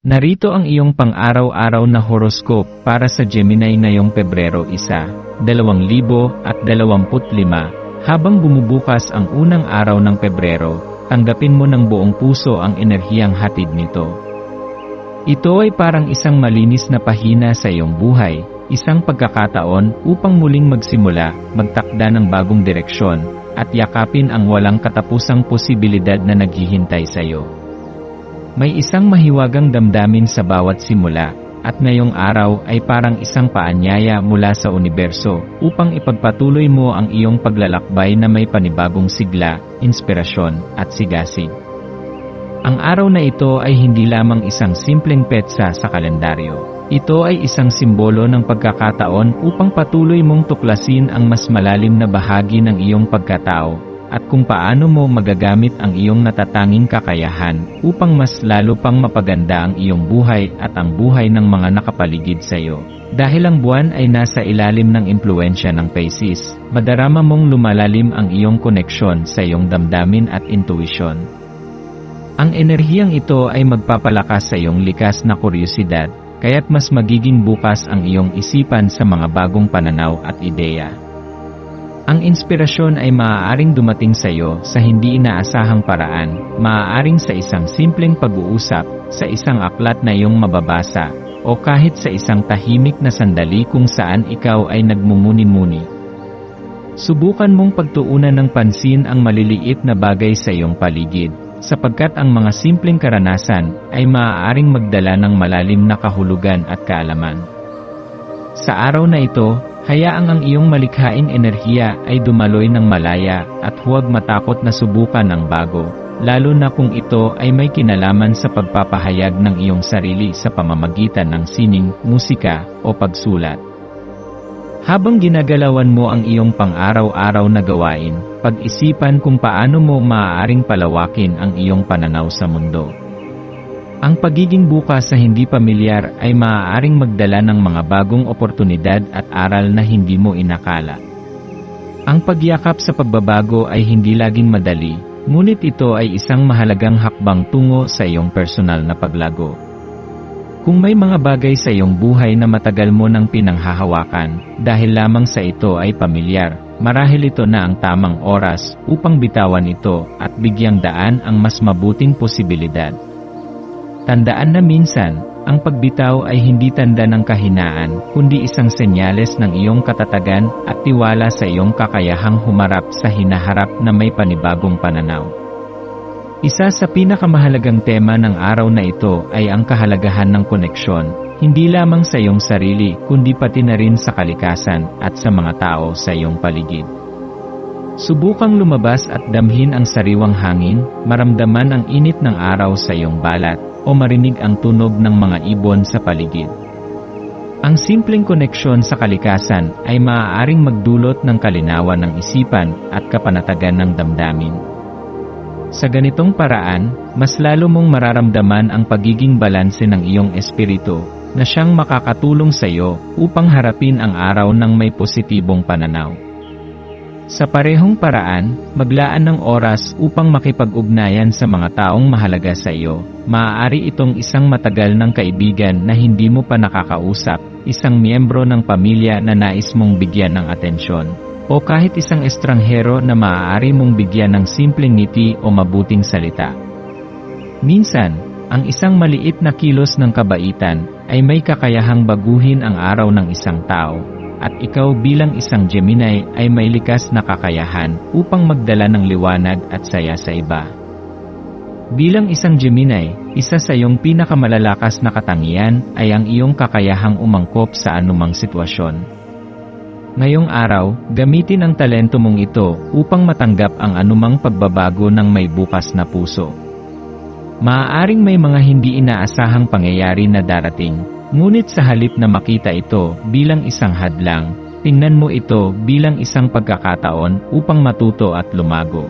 Narito ang iyong pang-araw-araw na horoscope para sa Gemini ngayong Pebrero 1, 2025. Habang bumubukas ang unang araw ng Pebrero, tanggapin mo ng buong puso ang enerhiyang hatid nito. Ito ay parang isang malinis na pahina sa iyong buhay, isang pagkakataon upang muling magsimula, magtakda ng bagong direksyon, at yakapin ang walang katapusang posibilidad na naghihintay sa iyo. May isang mahiwagang damdamin sa bawat simula, at ngayong araw ay parang isang paanyaya mula sa universo upang ipagpatuloy mo ang iyong paglalakbay na may panibagong sigla, inspirasyon, at sigasig. Ang araw na ito ay hindi lamang isang simpleng petsa sa kalendaryo. Ito ay isang simbolo ng pagkakataon upang patuloy mong tuklasin ang mas malalim na bahagi ng iyong pagkatao at kung paano mo magagamit ang iyong natatanging kakayahan upang mas lalo pang mapaganda ang iyong buhay at ang buhay ng mga nakapaligid sa iyo. Dahil ang buwan ay nasa ilalim ng impluensya ng Pisces, madarama mong lumalalim ang iyong koneksyon sa iyong damdamin at intuisyon. Ang enerhiyang ito ay magpapalakas sa iyong likas na kuryosidad, kaya't mas magiging bukas ang iyong isipan sa mga bagong pananaw at ideya. Ang inspirasyon ay maaaring dumating sa iyo sa hindi inaasahang paraan, maaaring sa isang simpleng pag-uusap, sa isang aklat na iyong mababasa, o kahit sa isang tahimik na sandali kung saan ikaw ay nagmumuni-muni. Subukan mong pagtuunan ng pansin ang maliliit na bagay sa iyong paligid, sapagkat ang mga simpleng karanasan ay maaaring magdala ng malalim na kahulugan at kaalaman. Sa araw na ito, Hayaang ang iyong malikhaing enerhiya ay dumaloy ng malaya at huwag matakot na subukan ang bago, lalo na kung ito ay may kinalaman sa pagpapahayag ng iyong sarili sa pamamagitan ng sining, musika, o pagsulat. Habang ginagalawan mo ang iyong pang-araw-araw na gawain, pag-isipan kung paano mo maaaring palawakin ang iyong pananaw sa mundo. Ang pagiging bukas sa hindi pamilyar ay maaaring magdala ng mga bagong oportunidad at aral na hindi mo inakala. Ang pagyakap sa pagbabago ay hindi laging madali, ngunit ito ay isang mahalagang hakbang tungo sa iyong personal na paglago. Kung may mga bagay sa iyong buhay na matagal mo nang pinanghahawakan, dahil lamang sa ito ay pamilyar, marahil ito na ang tamang oras upang bitawan ito at bigyang daan ang mas mabuting posibilidad. Tandaan na minsan, ang pagbitaw ay hindi tanda ng kahinaan, kundi isang senyales ng iyong katatagan at tiwala sa iyong kakayahang humarap sa hinaharap na may panibagong pananaw. Isa sa pinakamahalagang tema ng araw na ito ay ang kahalagahan ng koneksyon, hindi lamang sa iyong sarili kundi pati na rin sa kalikasan at sa mga tao sa iyong paligid. Subukang lumabas at damhin ang sariwang hangin, maramdaman ang init ng araw sa iyong balat, o marinig ang tunog ng mga ibon sa paligid. Ang simpleng koneksyon sa kalikasan ay maaaring magdulot ng kalinawan ng isipan at kapanatagan ng damdamin. Sa ganitong paraan, mas lalo mong mararamdaman ang pagiging balanse ng iyong espiritu na siyang makakatulong sa iyo upang harapin ang araw ng may positibong pananaw. Sa parehong paraan, maglaan ng oras upang makipag-ugnayan sa mga taong mahalaga sa iyo. Maaari itong isang matagal ng kaibigan na hindi mo pa nakakausap, isang miyembro ng pamilya na nais mong bigyan ng atensyon, o kahit isang estranghero na maaari mong bigyan ng simpleng ngiti o mabuting salita. Minsan, ang isang maliit na kilos ng kabaitan ay may kakayahang baguhin ang araw ng isang tao at ikaw bilang isang Gemini ay may likas na kakayahan upang magdala ng liwanag at saya sa iba. Bilang isang Gemini, isa sa iyong pinakamalalakas na katangian ay ang iyong kakayahang umangkop sa anumang sitwasyon. Ngayong araw, gamitin ang talento mong ito upang matanggap ang anumang pagbabago ng may bukas na puso. Maaaring may mga hindi inaasahang pangyayari na darating, ngunit sa halip na makita ito bilang isang hadlang, tingnan mo ito bilang isang pagkakataon upang matuto at lumago.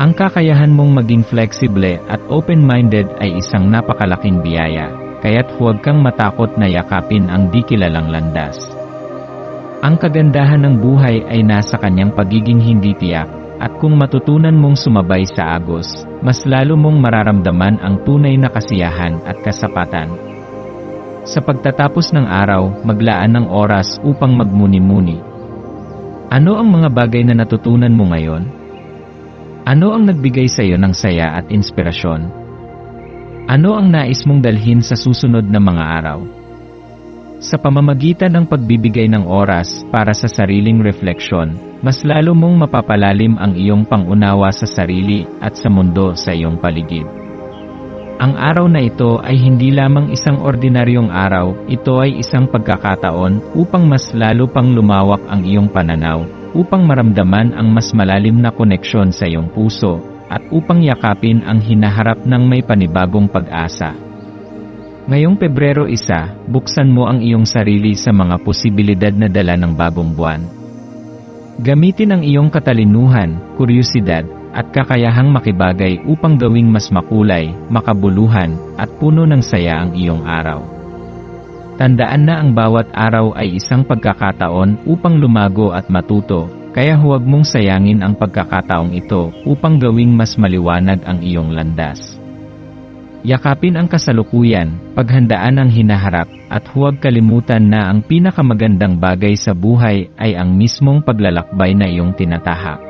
Ang kakayahan mong maging flexible at open-minded ay isang napakalaking biyaya, kaya't huwag kang matakot na yakapin ang di kilalang landas. Ang kagandahan ng buhay ay nasa kanyang pagiging hindi tiyak, at kung matutunan mong sumabay sa agos, mas lalo mong mararamdaman ang tunay na kasiyahan at kasapatan. Sa pagtatapos ng araw, maglaan ng oras upang magmuni-muni. Ano ang mga bagay na natutunan mo ngayon? Ano ang nagbigay sa iyo ng saya at inspirasyon? Ano ang nais mong dalhin sa susunod na mga araw? Sa pamamagitan ng pagbibigay ng oras para sa sariling refleksyon, mas lalo mong mapapalalim ang iyong pangunawa sa sarili at sa mundo sa iyong paligid. Ang araw na ito ay hindi lamang isang ordinaryong araw, ito ay isang pagkakataon upang mas lalo pang lumawak ang iyong pananaw, upang maramdaman ang mas malalim na koneksyon sa iyong puso, at upang yakapin ang hinaharap ng may panibagong pag-asa. Ngayong Pebrero 1, buksan mo ang iyong sarili sa mga posibilidad na dala ng bagong buwan. Gamitin ang iyong katalinuhan, kuryusidad, at kakayahang makibagay upang gawing mas makulay, makabuluhan, at puno ng saya ang iyong araw. Tandaan na ang bawat araw ay isang pagkakataon upang lumago at matuto, kaya huwag mong sayangin ang pagkakataong ito upang gawing mas maliwanag ang iyong landas. Yakapin ang kasalukuyan, paghandaan ang hinaharap, at huwag kalimutan na ang pinakamagandang bagay sa buhay ay ang mismong paglalakbay na iyong tinatahak.